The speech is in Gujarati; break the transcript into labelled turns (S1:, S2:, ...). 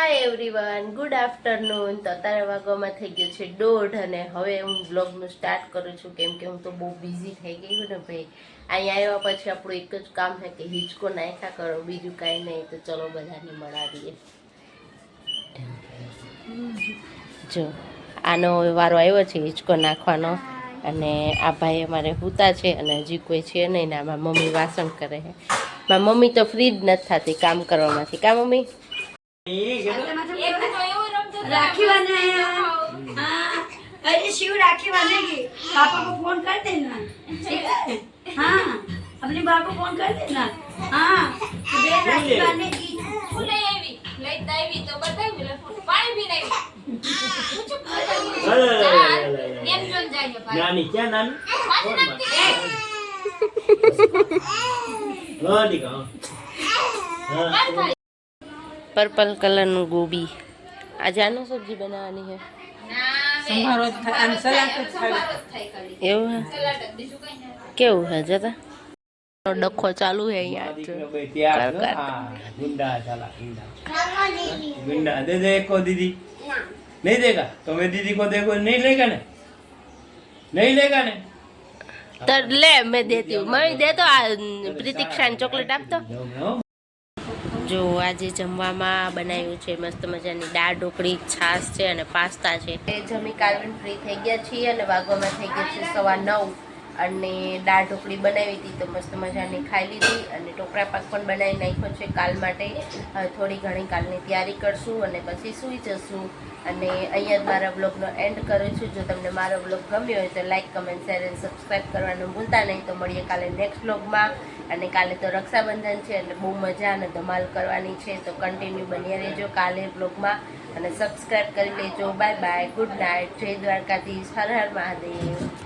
S1: હાય એવરીવન ગુડ આફ્ટરનૂન તો અત્યારે વાગવામાં થઈ ગયો છે દોઢ અને હવે હું બ્લોગનું સ્ટાર્ટ કરું છું, કેમ કે હું તો બહુ બિઝી થઈ ગઈ ને ભાઈ. અહીંયા આવ્યા પછી આપણું એક જ કામ છે કે હિંચકો નાખ્યા કરો, બીજું કાંઈ નહીં. તો ચલો બધાને મળાવીએ. જો, આનો વારો આવ્યો છે હિંચકો નાખવાનો. અને આ ભાઈ અમારે હુતા છે અને હજી કોઈ છે નહીં ને આમાં મમ્મી વાસણ કરે છે. મારી મમ્મી તો ફ્રી જ નથી થતી કામ કરવામાંથી. કા મમ્મી?
S2: राखी बनाया हाँ अरे शिव राखी बनेगी पापा को फोन कर देना ठीक है हाँ अपने बाप को फोन कर देना हाँ कि बेन राखी बनेगी
S3: હું લઈ આવી લઈ તો આવી તો બતાવી લે પાણી પી નહીં એમ જોન જાય છે ભાઈ
S4: નાની ક્યાં નાની
S3: પાણી નાખતી
S4: નાની કહો હા
S3: બંધ
S1: પર્પલ કલરનું ગોબી આજે આનું સબ્જી બનાવવાની છે
S3: થાય ના સલાડ જ થાય ખાલી
S1: એવું હે
S3: સલાડ જ બીજું કઈ ના
S1: કેવું છે જતા ડખો ચાલુ છે અહીંયા
S4: દીકરો
S1: જો.
S4: ભાઈ તૈયાર
S1: કર,
S4: છો?
S1: કર.
S4: હા, ગુંડા ચાલા ગુંડા गुंडा दे दे एक को दीदी नहीं देगा तो मैं दीदी को देखो नहीं लेगा ने नहीं लेगा ने
S1: તો લે મેં દેતી હું. મમ્મી દે તો આ પ્રતિક્ષાને ચોકલેટ આપતો
S4: दो में हो।
S1: જો આજે જમવામાં બનાવ્યું છે, મસ્ત મજાની દાળ ઢોકળી, છાશ છે અને પાસ્તા છે. જમી કાલવીન ફ્રી થઈ ગયા છીએ અને વાગવામાં થઈ ગયા છે સવા નવ. અને દાળ ઢોકળી બનાવી હતી તો મસ્ત મજાની ખાઈ લીધી અને ટોપરા પાક પણ બનાવી નાખ્યો છે કાલ માટે. થોડી ઘણી કાલની તૈયારી કરશું અને પછી સૂઈ જશું. અને અહીંયા જ મારા બ્લોગનો એન્ડ કરું છું. જો તમને મારો બ્લોગ ગમ્યો હોય તો લાઈક કમેન્ટ શેર અને સબસ્ક્રાઈબ કરવાનું ભૂલતા નહીં. તો મળીએ કાલે નેક્સ્ટ બ્લોગમાં અને કાલે તો રક્ષાબંધન છે એટલે બહુ મજા અને ધમાલ કરવાની છે. તો કન્ટિન્યુ બન્યા રહેજો કાલે બ્લોગમાં અને સબસ્ક્રાઈબ કરી લેજો. બાય બાય ગુડ નાઇટ જય દ્વારકાધીશ. હર હર મહાદેવ.